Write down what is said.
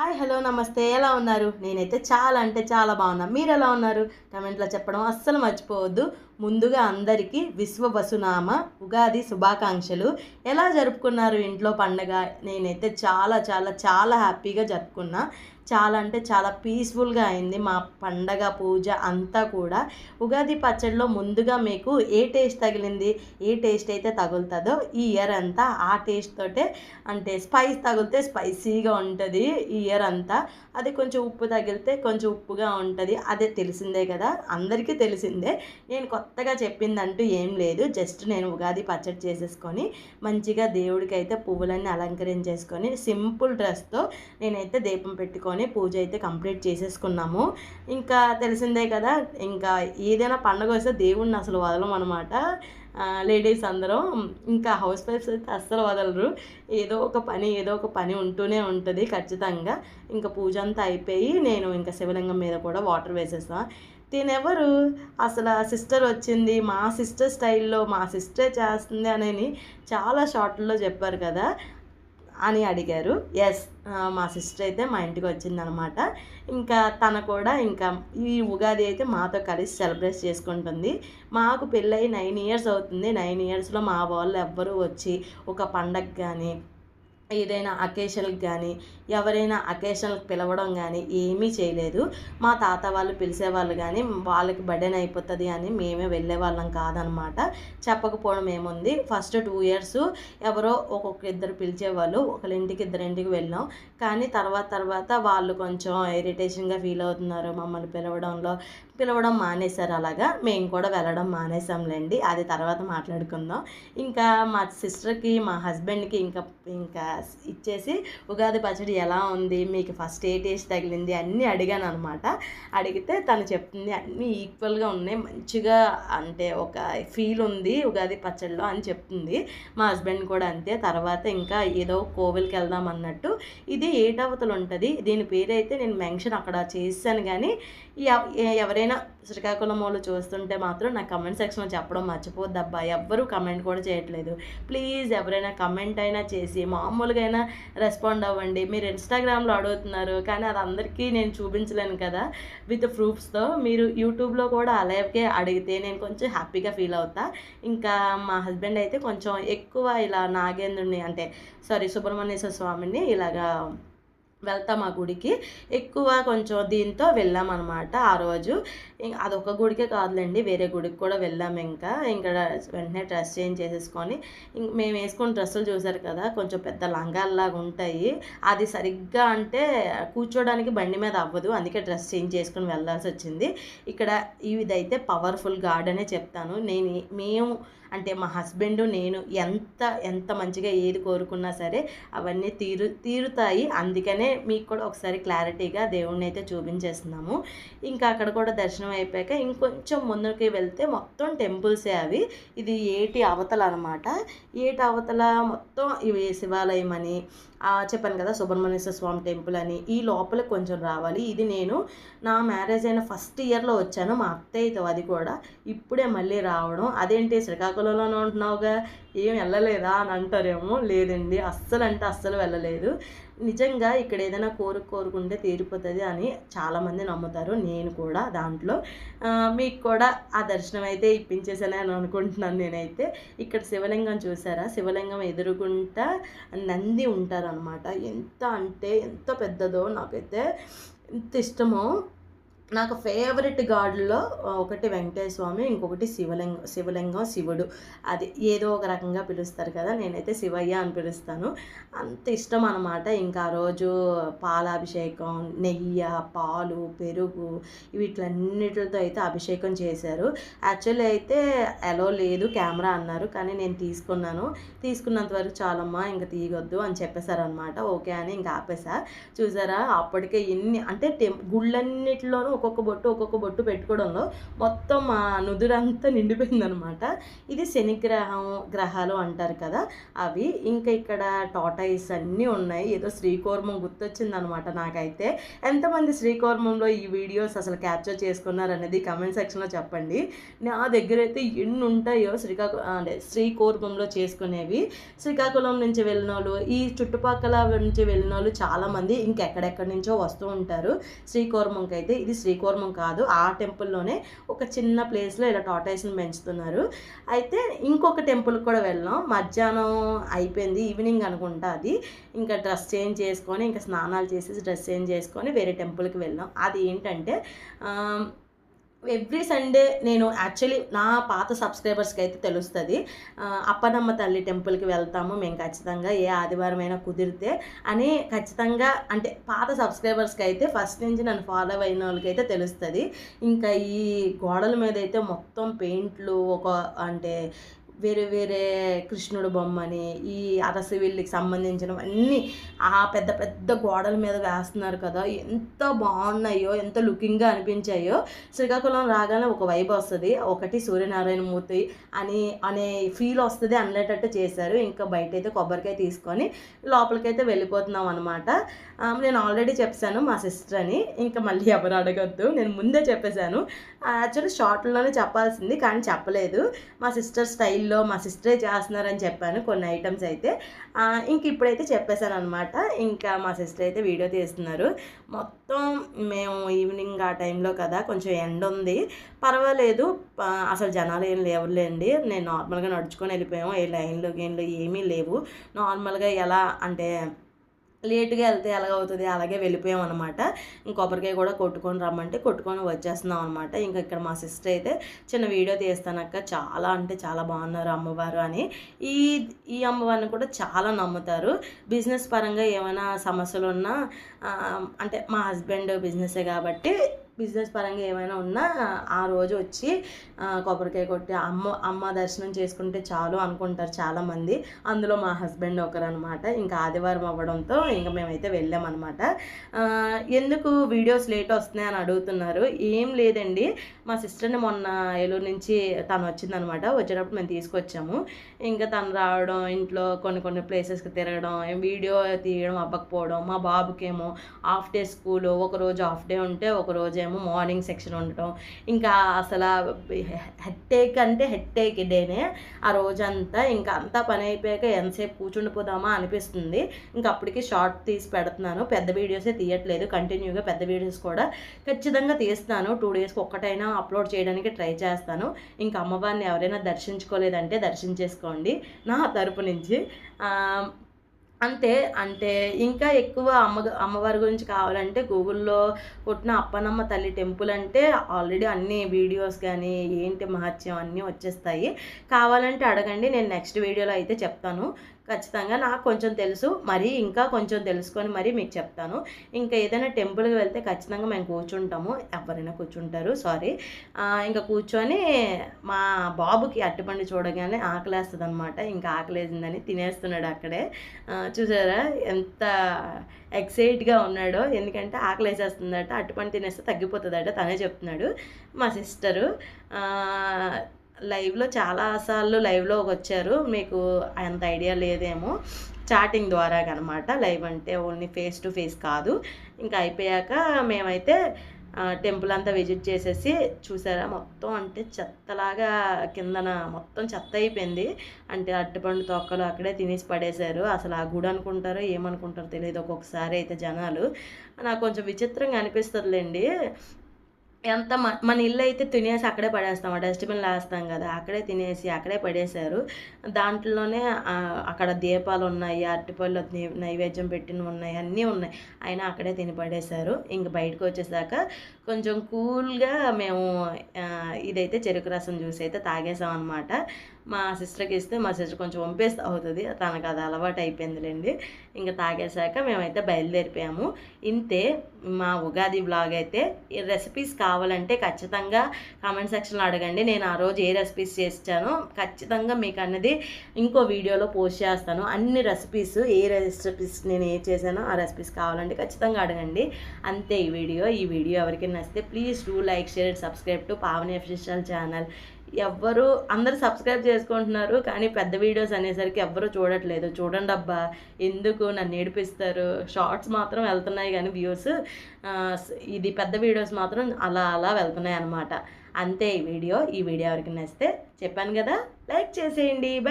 Hi hello నమస్తే. ఎలా ఉన్నారు? నేనైతే చాలా అంటే చాలా బాగున్నాను మీరు ఎలా ఉన్నారు? కమెంట్లో చెప్పడం అస్సలు మర్చిపోవద్దు. ముందుగా అందరికీ విశ్వ వసునామ ఉగాది శుభాకాంక్షలు. ఎలా జరుపుకున్నారు ఇంట్లో పండగ? నేనైతే చాలా చాలా చాలా హ్యాపీగా జరుపుకున్నా. చాలా అంటే చాలా పీస్ఫుల్గా అయింది మా పండగ పూజ అంతా కూడా. ఉగాది పచ్చడిలో ముందుగా మీకు ఏ టేస్ట్ తగిలింది ఏ టేస్ట్ అయితే తగులుతుందో ఈ ఇయర్ అంతా ఆ టేస్ట్ తోటే అంటే స్పైస్ తగిలితే స్పైసీగా ఉంటుంది ఈ ఇయర్ అంతా. అది కొంచెం ఉప్పు తగిలితే కొంచెం ఉప్పుగా ఉంటుంది. అదే తెలిసిందే కదా అందరికీ తెలిసిందే. నేను కొత్తగా చెప్పిందంటూ ఏం లేదు. జస్ట్ నేను ఉగాది పచ్చడి చేసేసుకొని మంచిగా దేవుడికి అయితే పువ్వులన్నీ అలంకరించేసుకొని సింపుల్ డ్రెస్తో నేనైతే దీపం పెట్టుకొని పూజ అయితే కంప్లీట్ చేసేసుకున్నాము. ఇంకా తెలిసిందే కదా ఇంకా ఏదైనా పండగ వస్తే దేవుడిని అసలు వదలం అనమాట లేడీస్ అందరం ఇంకా హౌస్ వైఫ్స్ అయితే అస్సలు వదలరు. ఏదో ఒక పని ఏదో ఒక పని ఉంటూనే ఉంటుంది ఖచ్చితంగా. ఇంకా పూజ అంతా అయిపోయి నేను ఇంకా శివలింగం మీద కూడా వాటర్ వేసేస్తాను తినెవరు? అసలు సిస్టర్ వచ్చింది మా సిస్టర్ స్టైల్లో మా సిస్టర్ చేస్తుంది అని చాలా షార్ట్లో చెప్పారు కదా. అని అడిగారు. ఎస్ మా సిస్టర్ అయితే మా ఇంటికి వచ్చిందనమాట. ఇంకా తన కూడా ఇంకా ఈ ఉగాది అయితే మాతో కలిసి సెలబ్రేట్ చేసుకుంటుంది. మాకు పెళ్ళయి నైన్ ఇయర్స్ అవుతుంది. నైన్ ఇయర్స్లో మా వాళ్ళు ఎవ్వరూ వచ్చి ఒక పండగ కానీ ఏదైనా అకేషన్కి కానీ ఎవరైనా అకేషన్కి పిలవడం కానీ ఏమీ చేయలేదు. మా తాత వాళ్ళు పిలిచేవాళ్ళు కానీ వాళ్ళకి బర్డెన్ అయిపోతుంది అని మేమే వెళ్ళే వాళ్ళం కాదనమాట. చెప్పకపోవడం ఏముంది. ఫస్ట్ టూ ఇయర్స్ ఎవరో ఒక్కొక్క ఇద్దరు పిలిచేవాళ్ళు ఒకరింటికి ఇద్దరింటికి వెళ్ళాం. కానీ తర్వాత తర్వాత వాళ్ళు కొంచెం ఇరిటేషన్గా ఫీల్ అవుతున్నారు. మమ్మల్ని పిలవడంలో పిలవడం మానేశారు అలాగా. మేము కూడా వెళ్ళడం మానేసాంలేండి అది తర్వాత మాట్లాడుకుందాం. ఇంకా మా సిస్టర్కి మా హస్బెండ్కి ఇంకా ఇంకా ఇచ్చేసి ఉగాది పచ్చడి ఎలా ఉంది మీకు ఫస్ట్ ఏ టేస్ట్ తగిలింది అన్నీ అడిగాను అనమాట అడిగితే తను చెప్తుంది అన్నీ ఈక్వల్గా ఉన్నాయి మంచిగా అంటే ఒక ఫీల్ ఉంది ఉగాది పచ్చడిలో అని చెప్తుంది. మా హస్బెండ్ కూడా అంతే తర్వాత ఇంకా ఏదో కోవిల్కి వెళ్దాం అన్నట్టు. ఇది ఏటవతలు ఉంటుంది దీని పేరు అయితే నేను మెన్షన్ అక్కడ చేశాను కానీ ఎవరైనా శ్రీకాకుళం వాళ్ళు చూస్తుంటే మాత్రం నా కమెంట్ సెక్షన్లో చెప్పడం మర్చిపోద్దబ్బా ఎవ్వరూ కమెంట్ కూడా చేయట్లేదు. ప్లీజ్ ఎవరైనా కమెంట్ అయినా చేసి మామూలుగా అయినా రెస్పాండ్ అవ్వండి మీరు ఇన్స్టాగ్రామ్లో అడుగుతున్నారు. కానీ అది అందరికీ నేను చూపించలేను కదా. విత్ ప్రూఫ్స్తో మీరు యూట్యూబ్లో కూడా అలాగే అడిగితే నేను కొంచెం హ్యాపీగా ఫీల్ అవుతా. ఇంకా మా హస్బెండ్ అయితే కొంచెం ఎక్కువ ఇలా నాగేంద్రుడిని అంటే సారీ సుబ్రహ్మణ్యేశ్వర స్వామిని ఇలాగా వెళ్తాం ఆ గుడికి. ఎక్కువ కొంచెం దీంతో వెళ్ళామన్నమాట ఆ రోజు. అదొక గుడికే కాదులేండి వేరే గుడికి కూడా వెళ్ళాం ఇంకా. ఇంకా వెంటనే డ్రెస్ చేంజ్ చేసేసుకొని మేము వేసుకున్న డ్రెస్సులు చూసారు కదా కొంచెం పెద్ద లంగాల్లాగా ఉంటాయి. అది సరిగ్గా అంటే కూర్చోడానికి బండి మీద అవ్వదు అందుకే డ్రెస్ చేంజ్ చేసుకుని వెళ్ళాల్సి వచ్చింది. ఇక్కడ ఇదైతే పవర్ఫుల్ గార్డ్ అనే చెప్తాను. నేను మేము అంటే మా హస్బెండ్ నేను ఎంత ఎంత మంచిగా ఏది కోరుకున్నా సరే అవన్నీ తీరు తీరుతాయి. అందుకనే మీకు కూడా ఒకసారి క్లారిటీగా దేవుణ్ణి అయితే చూపించేస్తున్నాము. ఇంకా అక్కడ కూడా దర్శనం అయిపోయాక ఇంకొంచెం ముందుకి వెళ్తే మొత్తం టెంపుల్సే అవి. ఇది ఏటి అవతల అనమాట ఏటి అవతల మొత్తం ఇవి శివాలయం అని చెప్పాను కదా సుబ్రహ్మణ్యేశ్వర స్వామి టెంపుల్ అని. ఈ లోపల కొంచెం రావాలి. ఇది నేను నా మ్యారేజ్ అయిన ఫస్ట్ ఇయర్లో వచ్చాను మా అత్తయ్యతో అది కూడా. ఇప్పుడే మళ్ళీ రావడం. అదేంటి శ్రీకాకుళంలోనే ఉంటున్నావుగా? ఏం వెళ్ళలేదా అని అంటారేమో? లేదండి. అస్సలు అంటే అస్సలు వెళ్ళలేదు. నిజంగా ఇక్కడ ఏదైనా కోరిక కోరుకుంటే తీరిపోతుంది అని చాలామంది నమ్ముతారు. నేను కూడా దాంట్లో మీకు కూడా ఆ దర్శనం అయితే ఇప్పించేసానని అని అనుకుంటున్నాను నేనైతే. ఇక్కడ శివలింగం చూసారా? శివలింగం ఎదురుగుంటా నంది ఉంటారు అనమాట ఎంత అంటే ఎంత పెద్దదో నాకైతే ఎంత ఇష్టమో నాకు ఫేవరెట్ గాడ్లో ఒకటి వెంకటేశ్వర స్వామి ఇంకొకటి శివలింగం శివలింగం శివుడు. అది ఏదో ఒక రకంగా పిలుస్తారు కదా నేనైతే శివయ్య అని పిలుస్తాను. అంత ఇష్టం అనమాట ఇంకా ఆ రోజు పాలాభిషేకం నెయ్యి పాలు పెరుగు వీటిలన్నిటితో అయితే అభిషేకం చేశారు. యాక్చువల్లీ అయితే ఎలో లేదు కెమెరా అన్నారు కానీ నేను తీసుకున్నాను. తీసుకున్నంత వరకు చాలమ్మా ఇంకా తీయొద్దు అని చెప్పేశారనమాట ఓకే అని ఇంకా ఆపేసా చూసారా అప్పటికే ఎన్ని అంటే టెం గుళ్ళన్నిటిలోనూ ఒక్కొక్క బొట్టు ఒక్కొక్క బొట్టు పెట్టుకోవడంలో మొత్తం మా నుదురంతా నిండిపోయిందనమాట. ఇది శనిగ్రహం గ్రహాలు అంటారు కదా అవి ఇంకా ఇక్కడ టాటాయిస్ అన్నీ ఉన్నాయి. ఏదో శ్రీకోర్మం గుర్తొచ్చిందనమాట నాకైతే. ఎంతమంది శ్రీకోర్మంలో ఈ వీడియోస్ అసలు క్యాప్చర్ చేసుకున్నారు అనేది కమెంట్ సెక్షన్లో చెప్పండి. నా దగ్గర అయితే ఎన్ని ఉంటాయో శ్రీకాకుళం అంటే శ్రీకోర్మంలో చేసుకునేవి. శ్రీకాకుళం నుంచి వెళ్ళిన వాళ్ళు ఈ చుట్టుపక్కల నుంచి వెళ్ళిన వాళ్ళు చాలామంది ఇంకెక్కడెక్కడి నుంచో వస్తూ ఉంటారు. శ్రీకూర్మంకి అయితే ఇది శ్రీకూర్మం కాదు. ఆ టెంపుల్లోనే ఒక చిన్న ప్లేస్లో ఇలా టాటాయిస్ని పెంచుతున్నారు. అయితే ఇంకొక టెంపుల్కి కూడా వెళ్ళాం. మధ్యాహ్నం అయిపోయింది. ఈవినింగ్ అనుకుంటా అది. ఇంకా డ్రెస్ చేంజ్ చేసుకొని ఇంకా స్నానాలు చేసేసి డ్రెస్ చేంజ్ చేసుకొని వేరే టెంపుల్కి వెళ్ళాం. అది ఏంటంటే ఎవ్రీ సండే నేను యాక్చువల్లీ నా పాత సబ్స్క్రైబర్స్కి అయితే తెలుస్తుంది. అప్పనమ్మ తల్లి టెంపుల్కి వెళ్తాము మేము ఖచ్చితంగా ఏ ఆదివారం అయినా కుదిరితే అని ఖచ్చితంగా అంటే పాత సబ్స్క్రైబర్స్కి అయితే ఫస్ట్ నుంచి నన్ను ఫాలో అయిన వాళ్ళకి అయితే తెలుస్తుంది. ఇంకా ఈ గోడల మీద అయితే మొత్తం పెయింట్లు ఒక అంటే వేరే వేరే కృష్ణుడు బొమ్మని ఈ అరసివిల్లికి సంబంధించినవన్నీ ఆ పెద్ద పెద్ద గోడల మీద వేస్తున్నారు కదా ఎంత బాగున్నాయో ఎంత లుకింగ్గా అనిపించాయో. శ్రీకాకుళం రాగానే ఒక వైబ్ వస్తుంది ఒకటి సూర్యనారాయణ మూర్తి అని అనే ఫీల్ వస్తుంది అనేటట్టు చేశారు. ఇంకా బయట అయితే కొబ్బరికాయ తీసుకొని లోపలికైతే వెళ్ళిపోతున్నాం అనమాట నేను ఆల్రెడీ చెప్పాను మా సిస్టర్ అని ఇంకా మళ్ళీ ఎవరు అడగద్దు నేను ముందే చెప్పేశాను. యాక్చువల్లీ షార్ట్లోనే చెప్పాల్సింది కానీ చెప్పలేదు. మా సిస్టర్ స్టైల్ స్టైల్లో మా సిస్టరే చేస్తున్నారని చెప్పాను కొన్ని ఐటమ్స్ అయితే. ఇంక ఇప్పుడైతే చెప్పేశాను అనమాట ఇంకా మా సిస్టర్ అయితే వీడియో తీస్తున్నారు. మొత్తం మేము ఈవినింగ్ ఆ టైంలో కదా కొంచెం ఎండ ఉంది. పర్వాలేదు అసలు జనాలు ఏం లేవులేండి. నేను నార్మల్గా నడుచుకొని వెళ్ళిపోయాము. ఏ లైన్లో గేన్లు ఏమీ లేవు. నార్మల్గా ఎలా అంటే లేట్గా వెళ్తే ఎలాగవుతుంది? అలాగే వెళ్ళిపోయాం అనమాట ఇంక కొబ్బరికాయ కూడా కొట్టుకొని రమ్మంటే కొట్టుకొని వచ్చేస్తున్నాం అనమాట ఇంకా ఇక్కడ మా సిస్టర్ అయితే చిన్న వీడియో తీస్తానక్క. చాలా అంటే చాలా బాగున్నారు అమ్మవారు అని. ఈ ఈ అమ్మవారిని కూడా చాలా నమ్ముతారు. బిజినెస్ పరంగా ఏమైనా సమస్యలు ఉన్నా అంటే మా హస్బెండ్ బిజినెసే కాబట్టి బిజినెస్ పరంగా ఏమైనా ఉన్నా ఆ రోజు వచ్చి కొబ్బరికాయ కొట్టి అమ్మ అమ్మ దర్శనం చేసుకుంటే చాలు అనుకుంటారు చాలామంది. అందులో మా హస్బెండ్ ఒకరు అనమాట ఇంకా ఆదివారం అవ్వడంతో ఇంకా మేమైతే వెళ్ళామన్నమాట. ఎందుకు వీడియోస్ లేట్ వస్తున్నాయి అని అడుగుతున్నారు. ఏం లేదండి. మా సిస్టర్ని మొన్న ఏలూరు నుంచి తను వచ్చిందనమాట వచ్చేటప్పుడు మేము తీసుకొచ్చాము. ఇంకా తను రావడం ఇంట్లో కొన్ని కొన్ని ప్లేసెస్కి తిరగడం వీడియో తీయడం అవ్వకపోవడం మా బాబుకేమో హాఫ్ డే స్కూల్ ఒక రోజు హాఫ్ డే ఉంటే ఒక రోజు ఏమో మార్నింగ్ సెక్షన్ ఉండటం. ఇంకా అసలు హెట్టేక్ అంటే హెట్టేక్ డేనే. ఆ రోజంతా ఇంకా అంతా పని అయిపోయాక ఎంతసేపు కూర్చుండిపోదామా అనిపిస్తుంది. ఇంకా అప్పటికి షార్ట్ తీసి పెడుతున్నాను. పెద్ద వీడియోసే తీయట్లేదు. కంటిన్యూగా పెద్ద వీడియోస్ కూడా ఖచ్చితంగా తీస్తాను. టూ డేస్కి ఒక్కటైనా అప్లోడ్ చేయడానికి ట్రై చేస్తాను. ఇంకా అమ్మవారిని ఎవరైనా దర్శించుకోలేదంటే దర్శించేసుకోండి. నా తరపు నుంచి అంతే అంటే ఇంకా ఎక్కువ అమ్మ అమ్మవారి గురించి కావాలంటే గూగుల్లో పుట్టిన అప్పనమ్మ తల్లి టెంపుల్ అంటే ఆల్రెడీ అన్ని వీడియోస్ కానీ ఏంటి మహత్యం అన్నీ వచ్చేస్తాయి. కావాలంటే అడగండి నేను నెక్స్ట్ వీడియోలో అయితే చెప్తాను. ఖచ్చితంగా నాకు కొంచెం తెలుసు. మరి ఇంకా కొంచెం తెలుసుకొని మరీ మీకు చెప్తాను. ఇంకా ఏదైనా టెంపుల్కి వెళ్తే ఖచ్చితంగా మేము కూర్చుంటాము. ఎవరైనా కూర్చుంటారు. సారీ ఇంకా కూర్చొని మా బాబుకి అట్టిపండు చూడగానే ఆకలేస్తుంది అనమాట ఇంకా ఆకలేసిందని తినేస్తున్నాడు అక్కడే. చూసారా? ఎంత ఎక్సైట్గా ఉన్నాడో. ఎందుకంటే ఆకలి వేసేస్తుందట అట్టుపండు తినేస్తే తగ్గిపోతుందట. తనే చెప్తున్నాడు. మా సిస్టరు లైవ్లో చాలాసార్లు లైవ్లో వచ్చారు. మీకు అంత ఐడియా లేదేమో. చాటింగ్ ద్వారా అనమాట లైవ్ అంటే ఓన్లీ ఫేస్ టు ఫేస్ కాదు. ఇంకా అయిపోయాక మేమైతే టెంపుల్ అంతా విజిట్ చేసేసి చూసారా మొత్తం అంటే చెత్తలాగా కిందన మొత్తం చెత్త అయిపోయింది. అంటే అరటిపండు తొక్కలు అక్కడే తినేసి పడేశారు. అసలు ఆ గుడి అనుకుంటారో ఏమనుకుంటారో తెలియదు ఒక్కొక్కసారి అయితే జనాలు. నాకు కొంచెం విచిత్రంగా అనిపిస్తుందిలేండి. ఎంత మ మన ఇల్లు అయితే తినేసి అక్కడే పడేస్తాం. డస్ట్బిన్లో వేస్తాం కదా అక్కడే తినేసి అక్కడే పడేశారు. దాంట్లోనే అక్కడ దీపాలు ఉన్నాయి అరటిపళ్ళు నైవేద్యం పెట్టినవి ఉన్నాయి అన్నీ ఉన్నాయి. అయినా అక్కడే తిని పడేశారు. ఇంక బయటకు వచ్చేసాక కొంచెం కూల్గా మేము ఇదైతే చెరుకు రసం జ్యూస్ అయితే తాగేసాం అనమాట మా సిస్టర్కి ఇస్తే మా సిస్టర్ కొంచెం వంపేస్తే అవుతుంది. తనకు అది అలవాటు అయిపోయిందిలేండి. ఇంకా తాగేశాక మేమైతే బయలుదేరిపోయాము. ఇంతే మా ఉగాది బ్లాగ్ అయితే ఈ రెసిపీస్ కావాలంటే ఖచ్చితంగా కామెంట్ సెక్షన్లో అడగండి. నేను ఆ రోజు ఏ రెసిపీస్ చేస్తానో ఖచ్చితంగా మీకు అన్నది ఇంకో వీడియోలో పోస్ట్ చేస్తాను. అన్ని రెసిపీస్ ఏ రెసిపీస్ నేను ఏ చేశానో ఆ రెసిపీస్ కావాలంటే ఖచ్చితంగా అడగండి. అంతే ఈ వీడియో. ఈ వీడియో ఎవరికైనా నచ్చితే please do like share subscribe to Pavani official channel ఎవ్వరు అందరు సబ్స్క్రైబ్ చేసుకుంటున్నారు కానీ పెద్ద వీడియోస్ అనేసరికి ఎవ్వరూ చూడట్లేదు. చూడండి అబ్బా ఎందుకు నన్ను ఏడిపిస్తారు? షార్ట్స్ మాత్రం వెళ్తున్నాయి కానీ వ్యూస్ ఇది పెద్ద వీడియోస్ మాత్రం అలా అలా వెళ్తున్నాయి అనమాట అంతే ఈ వీడియో. ఈ వీడియో ఎవరికి నచ్చితే చెప్పాను కదా లైక్ చేసేయండి. బై